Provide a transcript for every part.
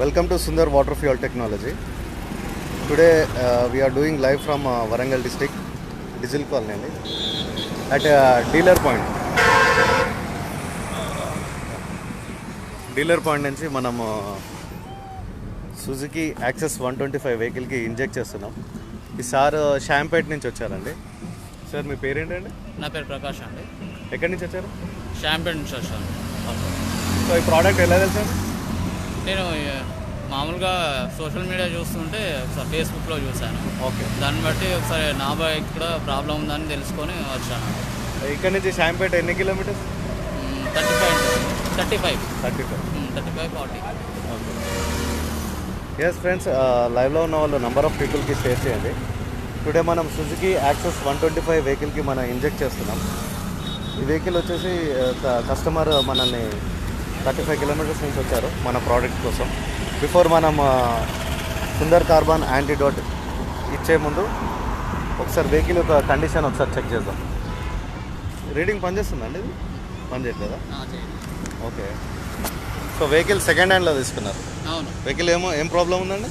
Welcome to Sundar water fuel technology today we are doing live from Warangal district diesel colony అండి at dealer point dealer point నుంచి మనము Suzuki Access one twenty five వెహికల్కి inject చేస్తున్నాం. ఈ sir uh, Shampet నుంచి వచ్చారండి. Sir మీ పేరేంటండి? నా పేరు ప్రకాష్ అండి. ఎక్కడి నుంచి వచ్చారు? షాంపేట్ నుంచి వచ్చారు సో ఈ ప్రోడక్ట్ ఎలా తెలుసు నేను మామూలుగా సోషల్ మీడియా చూస్తుంటే ఒకసారి ఫేస్బుక్లో చూశాను. ఓకే. దాన్ని బట్టి ఒకసారి నా బైక్ కూడా ప్రాబ్లం ఉందని తెలుసుకొని వచ్చాను. ఇక్కడ నుంచి? షాంపేట్ ఎన్ని kilometres? Thirty five thirty five. Thirty five. Thirty five forty. Yes friends లైవ్లో ఉన్న వాళ్ళు నెంబర్ ఆఫ్ పీపుల్కి షేర్ చేయండి. టుడే మనం Suzuki Access one twenty five వెహికల్కి మనం ఇంజెక్ట్ చేస్తున్నాం. ఈ వెహికల్ వచ్చేసి కస్టమర్ మనల్ని థర్టీ ఫైవ్ కిలోమీటర్స్ నుంచి వచ్చారు మన ప్రోడక్ట్ కోసం. బిఫోర్ మనం సుందర్ కార్బన్ యాంటీడోట్ ఇచ్చే ముందు ఒకసారి వెహికల్ యొక్క కండిషన్ ఒకసారి చెక్ చేద్దాం. రీడింగ్ పనిచేస్తుందండి ఇది పనిచేయట్లేదా ఓకే సో వెహికల్ సెకండ్ హ్యాండ్లో తీసుకున్నారు. అవును. వెహికల్ ఏమో ఏం ప్రాబ్లం ఉందండి?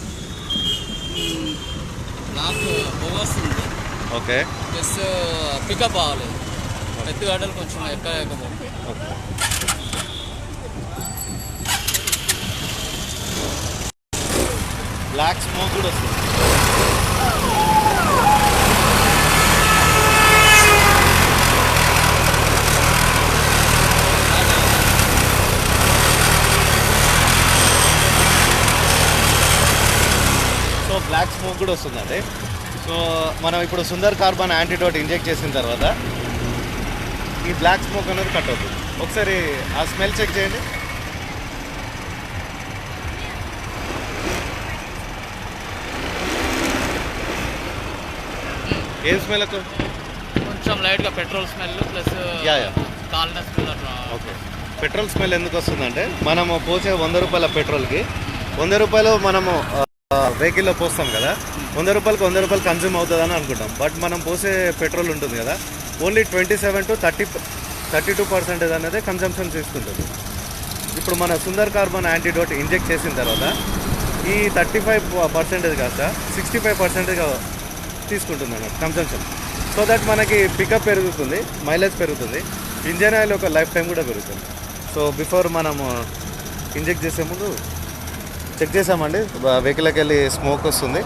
ఓకే ప్లస్ పికప్ అవ్వలేదు ఎత్తుగడ్డలు కొంచెం ఎక్కలేకపోతే ఓకే బ్లాక్ స్మోక్ కూడా వస్తుంది. సో బ్లాక్ స్మోక్ కూడా వస్తుందండి. సో మనం ఇప్పుడు సుందర్ కార్బన్ యాంటీడోట్ ఇంజెక్ట్ చేసిన తర్వాత ఈ బ్లాక్ స్మోక్ అనేది కట్ అవుతుంది. ఒకసారి ఆ స్మెల్ చెక్ చేయండి. ఏం స్మెల్ ఎక్కువ కొంచెం లైట్గా petrol smell plus yeah, yeah. కాలిన స్మెల్ అట్లా. ఓకే పెట్రోల్ స్మెల్ ఎందుకు వస్తుందంటే మనము పోసే వంద రూపాయల పెట్రోల్కి వంద రూపాయలు మనము వెహికల్లో పోస్తాం కదా వంద రూపాయలకి వంద రూపాయలు కన్జ్యూమ్ అవుతుందని అనుకుంటాం. బట్ మనం పోసే పెట్రోల్ ఉంటుంది కదా only twenty seven to thirty thirty two percentage అనేది కన్జంప్షన్ తీసుకుంటుంది ఇప్పుడు మన సుందర్ కార్బన్ యాంటీడోట్ ఇంజెక్ట్ చేసిన తర్వాత ఈ థర్టీ ఫైవ్ పర్సెంటేజ్ కాస్త సిక్స్టీ ఫైవ్ పర్సెంటేజ్ తీసుకుంటుంది అన్నమాట కన్సంప్షన్ సో దట్ మనకి పికప్ పెరుగుతుంది మైలేజ్ పెరుగుతుంది. ఇంజన్ ఆయిల్ ఒక లైఫ్ టైం కూడా పెరుగుతుంది. సో బిఫోర్ మనము ఇంజెక్ట్ చేసే ముందు చెక్ చేసామండి. వెహికల్కి వెళ్ళి స్మోక్ వస్తుంది.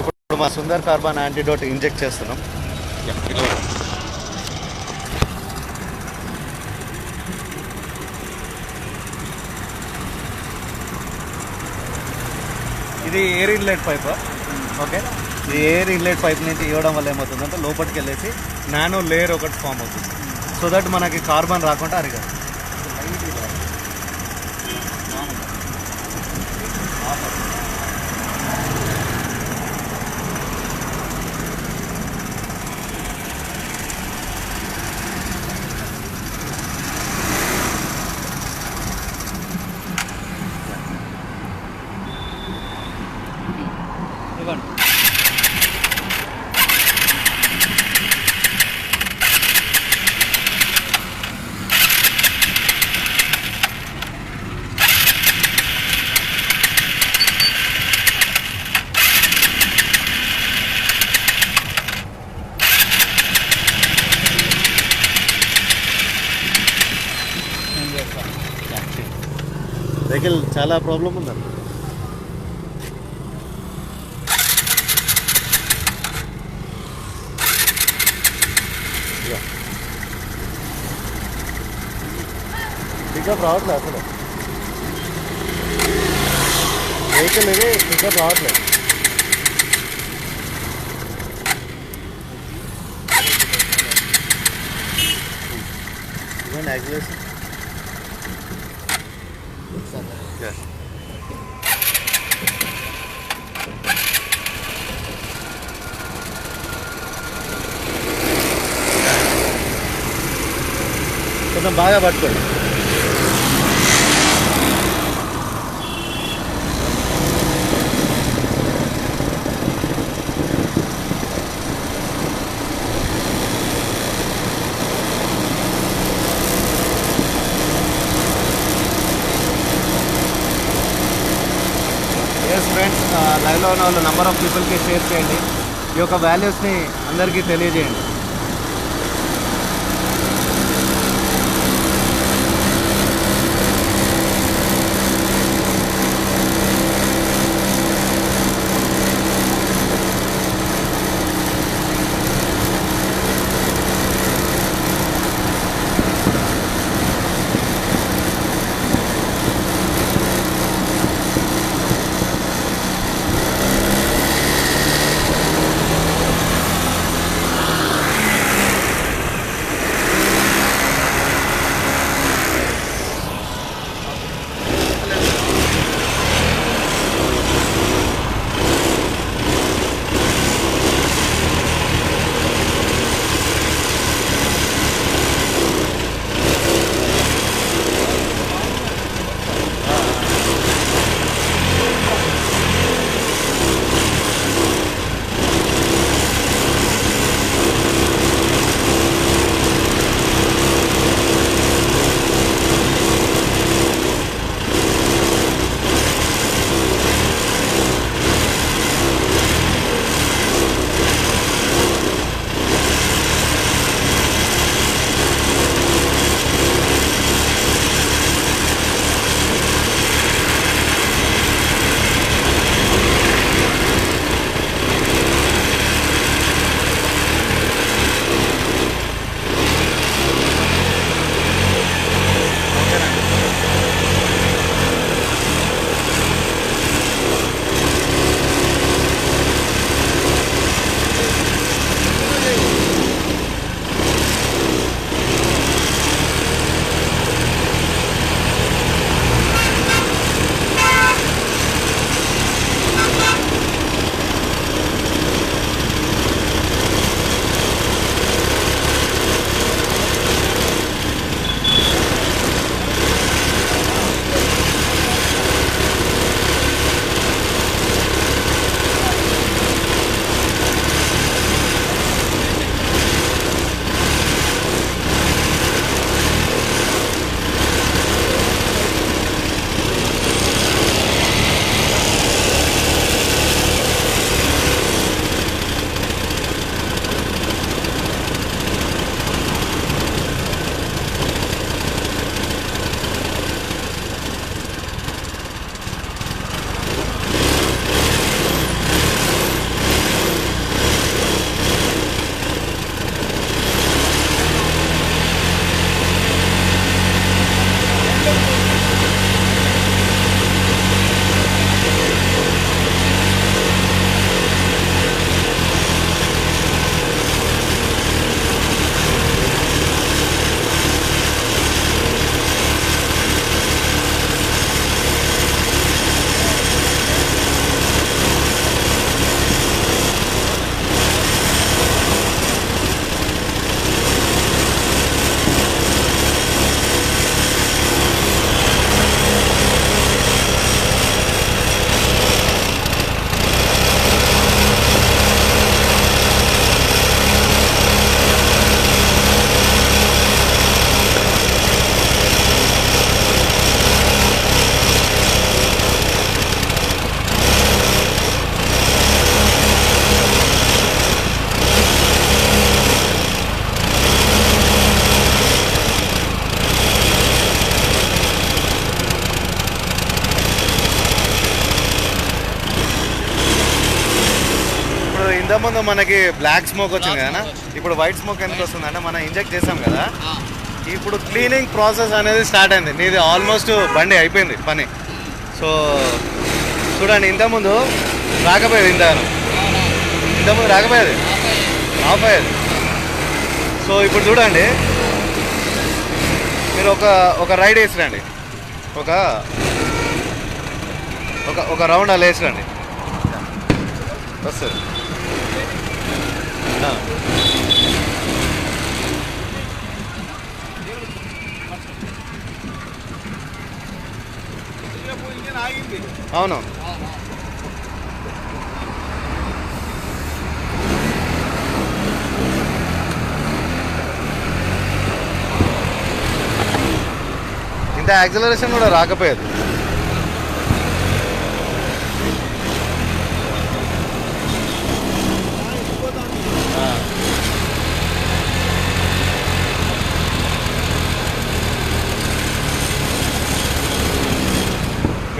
ఇప్పుడు మా సుందర్ కార్బన్ యాంటీడోట్ ఇంజెక్ట్ చేస్తున్నాం. ఇది ఎయిర్ ఇన్లెట్ పైప్ ఓకే ఈ ఎయిర్ ఇన్లెట్ పైప్ నుంచి ఇవ్వడం వల్ల ఏమవుతుందంటే లోపలికి వెళ్ళేసి నానో లేయర్ ఒకటి ఫామ్ అవుతుంది. సో దట్ మనకి కార్బన్ రాకుండా అరిగదు ఇవ్వండి నేను చేస్తాను వెహికల్ చాలా ప్రాబ్లం ఉందండి పికప్ రావట్లేదు అసలు. వెహికల్ ఇది పికప్ రావట్లేదు కొంచెం బాగా పట్టుకోండి. ఫ్రెండ్స్ లైవ్లో ఉన్న వాళ్ళు నెంబర్ ఆఫ్ పీపుల్కి షేర్ చేయండి. ఈ యొక్క వాల్యూస్ని అందరికీ తెలియజేయండి. ఇంతకుముందు మనకి బ్లాక్ స్మోక్ వచ్చింది కదా. ఇప్పుడు వైట్ స్మోక్ ఎందుకు వస్తుంది అంటే మనం ఇంజెక్ట్ చేసాం కదా. ఇప్పుడు క్లీనింగ్ ప్రాసెస్ అనేది స్టార్ట్ అయింది. నీది ఆల్మోస్ట్ బండి అయిపోయింది పని. సో చూడండి ఇంతకుముందు రాకపోయేది ఇంతను అవునా. ఇంతకుముందు రాకపోయేది? ఆఫ్ అయ్యేది సో ఇప్పుడు చూడండి. మీరు ఒక ఒక రైడ్ వేసిరండి. ఒక ఒక ఒక రౌండ్ అలా వేసిరండి. వస్తుంది. అవును. ఇంత యాక్సిలరేషన్ కూడా రాకపోయేది.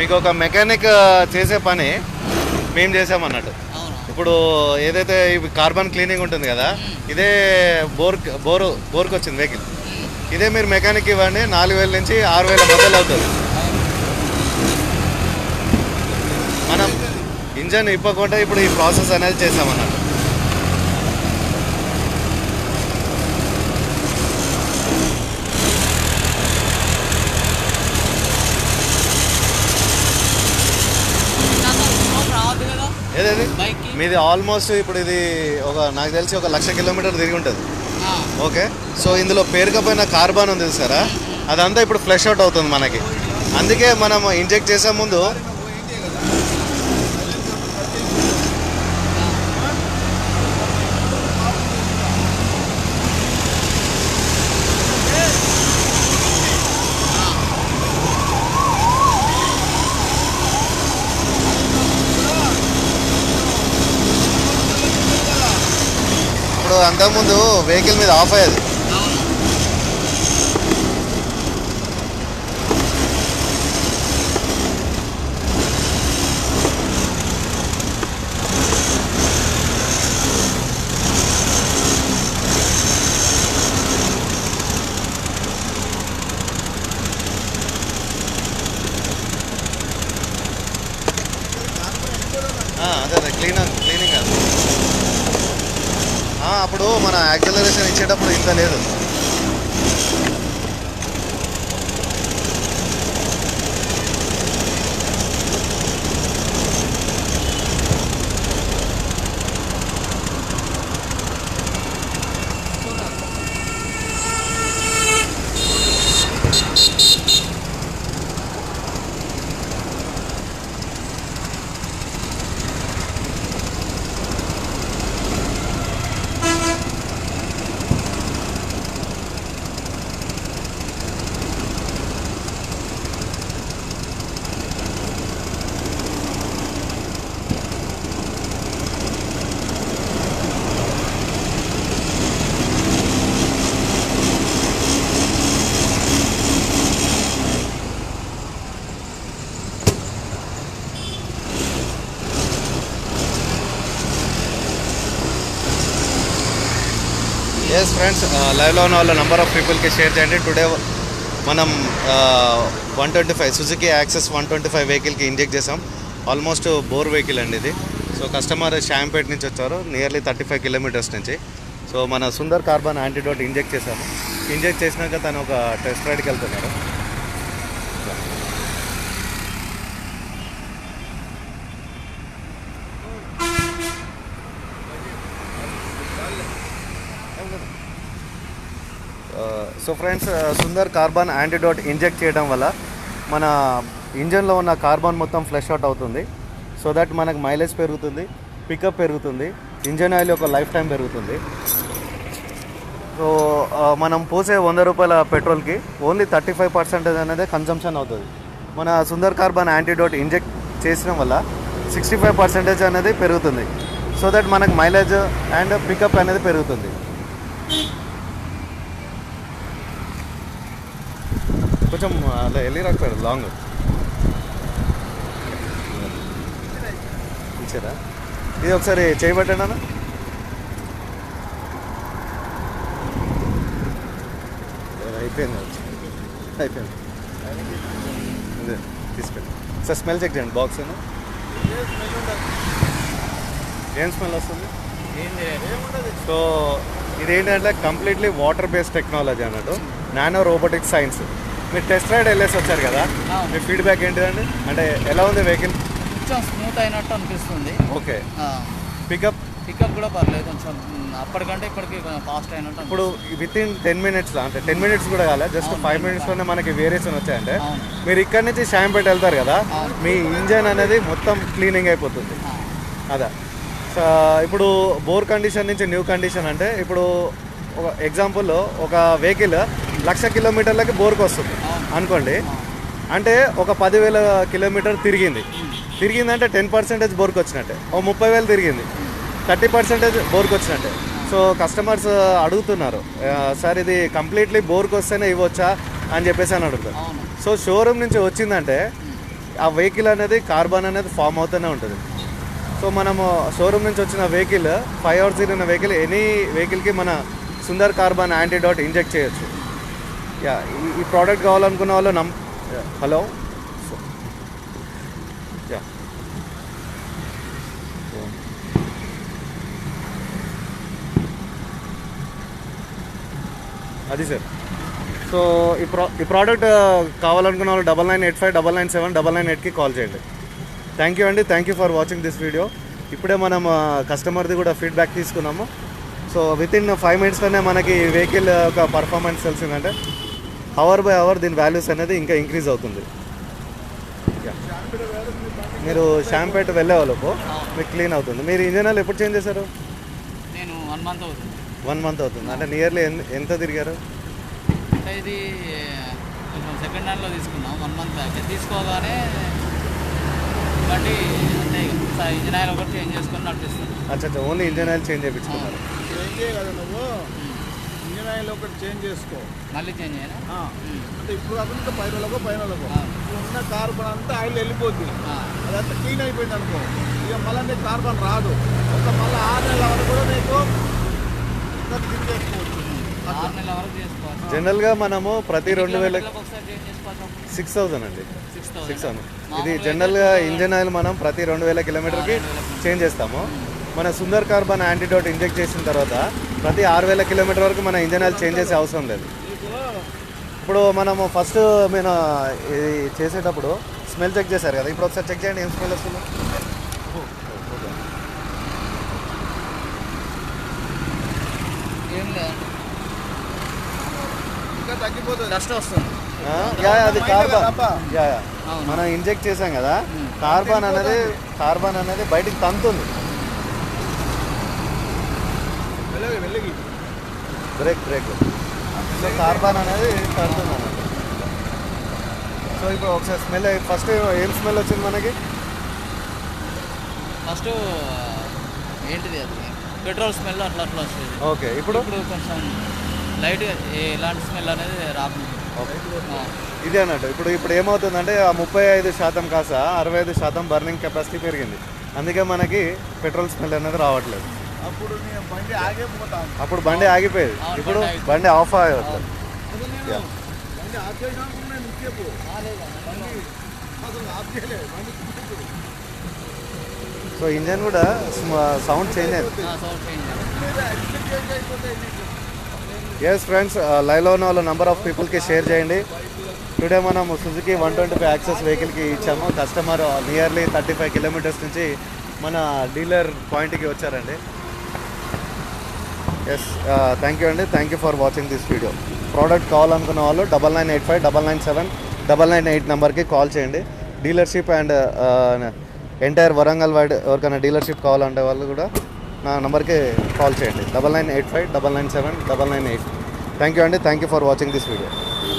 మీకు ఒక మెకానిక్ చేసే పని మేము చేసామన్నట్టు. ఇప్పుడు ఏదైతే ఇవి కార్బన్ క్లీనింగ్ ఉంటుంది కదా ఇదే బోర్ బోరు బోర్కి వచ్చింది వెహికల్ ఇదే మీరు మెకానిక్ ఇవ్వండి నాలుగు వేల నుంచి ఆరు వేల మధ్యలో అవుతుంది. మనం ఇంజన్ ఇప్పకుండా ఇప్పుడు ఈ ప్రాసెస్ అనేది చేసామన్నట్టు నాకు స్మోక్ రావద్దు కదా ఏదేది మీది ఆల్మోస్ట్ ఇప్పుడు ఇది ఒక నాకు తెలిసి ఒక లక్ష కిలోమీటర్ తిరిగి ఉంటుంది. ఓకే? సో ఇందులో పేరుకపోయిన కార్బన్ ఉంది సారా. అదంతా ఇప్పుడు ఫ్లెష్ అవుట్ అవుతుంది మనకి. అందుకే మనం ఇంజెక్ట్ చేసే ముందు ఇంతకుముందు వెహికల్ మీద ఆఫ్ అయ్యేది అవును ఆ, అదే అదే క్లీన్ క్లీనింగ్ అది ఆ, అప్పుడు మన యాక్సలరేషన్ ఇచ్చేటప్పుడు ఇంత లేదు. ఎస్ ఫ్రెండ్స్ లైవ్లో ఉన్న వాళ్ళ నెంబర్ ఆఫ్ పీపుల్కి షేర్ చేయండి. టుడే మనం one twenty five Suzuki Access one twenty five వెహికల్కి ఇంజెక్ట్ చేసాం. ఆల్మోస్ట్ బోర్ వెహికల్ అండి ఇది. సో కస్టమర్ షాంపేట్ నుంచి వచ్చారు. నియర్లీ థర్టీ ఫైవ్ కిలోమీటర్స్ నుంచి. సో మన సుందర్ కార్బన్ యాంటీడోట్ ఇంజెక్ట్ చేశాము. ఇంజెక్ట్ చేసినాక తను ఒక టెస్ట్ రైడ్కి వెళ్తున్నారు so friends uh, Sundar carbon antidote inject చేయడం వల్ల మన ఇంజన్లో ఉన్న కార్బన్ మొత్తం ఫ్లెష్ అవుట్ అవుతుంది. సో దట్ మనకు మైలేజ్ పెరుగుతుంది పికప్ పెరుగుతుంది ఇంజన్ ఆయిల్ యొక్క లైఫ్ టైం పెరుగుతుంది సో uh, మనం పోసే వంద రూపాయల పెట్రోల్కి ఓన్లీ థర్టీ ఫైవ్ పర్సెంటేజ్ అనేది కన్జంప్షన్ అవుతుంది. మన సుందర్ కార్బన్ యాంటీడోట్ ఇంజెక్ట్ చేసిన వల్ల సిక్స్టీ ఫైవ్ పర్సెంటేజ్ అనేది పెరుగుతుంది. సో దట్ మనకు మైలేజ్ అండ్ పికప్ అనేది పెరుగుతుంది. కొంచెం అలా వెళ్ళి రాకపోయారు లాంగ్ ఇచ్చారా ఇది ఒకసారి చేయబట్టండి అన్న. అయిపోయింది అయిపోయింది. అదే తీసుకెళ్ళి సార్ స్మెల్ చెక్ చేయండి బాక్స్ ఏం స్మెల్ వస్తుంది? సో ఇది సో ఇదేంటంటే కంప్లీట్లీ వాటర్ బేస్డ్ టెక్నాలజీ అన్నట్టు నానో రోబోటిక్ సైన్స్ మీరు టెస్ట్ రైడ్ వెళ్ళేసి వచ్చారు కదా. మీ ఫీడ్బ్యాక్ ఏంటిదండి? అంటే ఎలా ఉంది వెహికల్ కొంచెం స్మూత్ అయినట్టు అనిపిస్తుంది. ఓకే. పికప్ పికప్ కూడా పర్లేదు కొంచెం అప్పటికంటే ఇప్పటికి కొంచెం ఫాస్ట్ అయినట్టు ఇప్పుడు విత్ ఇన్ టెన్ మినిట్స్ అంటే టెన్ మినిట్స్ కూడా కాలే? జస్ట్ ఫైవ్ మినిట్స్లోనే మనకి వేరియేషన్ వచ్చాయంటే. మీరు ఇక్కడ నుంచి షాంపేట వెళ్తారు కదా. మీ ఇంజన్ అనేది మొత్తం క్లీనింగ్ అయిపోతుంది. అదా. సో ఇప్పుడు బోర్ కండిషన్ నుంచి న్యూ కండిషన్ అంటే ఇప్పుడు ఒక ఎగ్జాంపుల్లో ఒక వెహికల్ లక్ష కిలోమీటర్లకి బోర్కి వస్తుంది. అనుకోండి. అంటే ఒక పదివేల కిలోమీటర్ తిరిగింది. తిరిగిందంటే టెన్ పర్సెంటేజ్ బోర్కి వచ్చినట్టే. ఓ ముప్పై వేలు తిరిగింది. థర్టీ పర్సెంటేజ్ బోర్కి వచ్చినట్టే. సో కస్టమర్స్ అడుగుతున్నారు సార్ ఇది కంప్లీట్లీ బోర్కి వస్తేనే ఇవ్వచ్చా? అని చెప్పేసి అని అడుగుతారు. సో షోరూమ్ నుంచి వచ్చిందంటే ఆ వెహికల్ అనేది కార్బన్ అనేది ఫామ్ అవుతూనే ఉంటుంది. సో మనము షోరూమ్ నుంచి వచ్చిన వెహికల్ ఫైవ్ అవర్స్ తిరిగిన వెహికల్ ఎనీ వెహికల్కి మన సుందర్ కార్బన్ యాంటీడాట్ ఇంజెక్ట్ చేయొచ్చు. యా ఈ- ప్రోడక్ట్ కావాలనుకున్న వాళ్ళు నమ్ హలో? యా. అది సార్. సో ఈ ప్రో ఈ ప్రోడక్ట్ కావాలనుకున్న వాళ్ళు double nine eight five double nine seven double nine ఎయిట్కి కాల్ చేయండి. థ్యాంక్ యూ అండి. Thank you for watching this video ఇప్పుడే మనం కస్టమర్ది కూడా ఫీడ్బ్యాక్ తీసుకున్నాము. సో విత్ ఇన్ ఫైవ్ మినిట్స్లోనే మనకి వెహికల్ ఒక పర్ఫార్మెన్స్ తెలిసిందంటే అవర్ బై అవర్ దీని వాల్యూస్ అనేది ఇంకా ఇంక్రీజ్ అవుతుంది. మీరు షాంపేట్ వెళ్ళే వాళ్ళకు మీకు క్లీన్ అవుతుంది. మీరు ఇంజన్ ఆయిల్ ఎప్పుడు చేంజ్ చేశారు? నేను వన్ మంత్ అవుతుంది. వన్ మంత్ అవుతుంది. అంటే నియర్లీ ఎంత తిరిగారు? అంటే ఇది కొంచెం సెకండ్ హ్యాండ్లో తీసుకున్నాం వన్ మంత్ బ్యాక్. తీసుకోగానే బట్టి అంటే ఇంజిన్ ఆయిల్ ఒకటి చేంజ్ చేసుకొని నడిపిస్తాను అచ్చా ఓన్లీ ఇంజన్ ఆయిల్ చేంజ్ చేయించుకున్నారు. ఇంజన్ ఆయిల్ ఒకటి చేంజ్ చేసుకో. మళ్ళీ చేంజ్ అంటే ఇప్పుడు కాకుండా పై రోజులకు పై రోజులకు ఆ. ఇప్పుడు ఉన్న కార్బన్ అంతా ఆయిల్ వెళ్ళిపోద్ది. ఆ. అదంతా క్లీన్ అయిపోయింది అనుకో. ఇక మళ్ళీ నీకు కార్బన్ రాదు. ఒక మళ్ళీ ఆరు నెలల వరకు కూడా నీకు చేసుకోవాలి జనరల్గా మనము ప్రతి రెండు వేల సిక్స్ థౌజండ్ అండి. సిక్స్ థౌసండ్ థౌసండ్ ఇది జనరల్గా ఇంజన్ ఆయిల్ మనం ప్రతి రెండు వేల కిలోమీటర్కి చేంజ్ చేస్తాము. మన సుందర్ కార్బన్ యాంటీడోట్ ఇంజెక్ట్ చేసిన తర్వాత ప్రతి ఆరు వేల కిలోమీటర్ వరకు మన ఇంజన్ ఆయిల్ చేంజ్ చేసే అవసరం లేదు. ఇప్పుడు మనము ఫస్ట్ నేను ఇది చేసేటప్పుడు స్మెల్ చెక్ చేశారు కదా ఇప్పుడు ఒకసారి చెక్ చేయండి ఏం స్మెల్ వస్తుంది. ఏం లేదు. ఇంకా తగ్గిపోతుంది. డస్ట్ వస్తుంది. ఆ, యా యా, అది కార్బన్. యా. మనం ఇంజెక్ట్ చేసాం కదా కార్బన్ అనేది కార్బన్ అనేది బయటికి తంతుంది. Break break. సో కార్బన్ అనేది తంతుంది అన్నమాట. సో ఇప్పుడు ఒకసారి స్మెల్ ఫస్ట్ ఏం స్మెల్ వచ్చింది మనకి? ఫస్ట్ ఏంటిది అది? పెట్రోల్ స్మెల్ అట్లా అట్లా వస్తుంది. ఓకే ఇప్పుడు? ఇప్పుడు కొంచెం లైట్గా ఎలాంటి స్మెల్ అనేది రాకుండా ఆ, ఇది అన్నట్టు ఇప్పుడు ఇప్పుడు ఏమవుతుందంటే ఆ ముప్పై ఐదు శాతం కాస్త అరవై ఐదు శాతం బర్నింగ్ కెపాసిటీ పెరిగింది. అందుకే మనకి పెట్రోల్ స్మెల్ అనేది రావట్లేదు. అప్పుడు నేను బండి ఆగిపోతాను అప్పుడు బండి ఆగిపోయేది. ఇప్పుడు బండి ఆఫ్. బండి అసలు చేయలేదు బండి తిప్పేపు. సో ఇంజన్ కూడా సౌండ్ చేంజ్ అయింది. ఎస్ ఫ్రెండ్స్ లైవ్లో ఉన్న వాళ్ళ నెంబర్ ఆఫ్ పీపుల్కి షేర్ చేయండి. టుడే మనం Suzuki one twenty five Access వెహికల్కి ఇచ్చాము. Customer nearly thirty five kilometres నుంచి మన డీలర్ పాయింట్కి వచ్చారండి. ఎస్ థ్యాంక్ యూ అండి thank you for watching this video product కావాలనుకున్న వాళ్ళు double nine eight five double nine seven double nine eight నెంబర్కి కాల్ చేయండి. Dealership and entire Warangal wide ఎవరికైనా డీలర్షిప్ కావాలంటే వాళ్ళు కూడా నా నెంబర్కి కాల్ చేయండి. Double nine eight five double nine seven double nine eight thank you అండి thank you for watching this video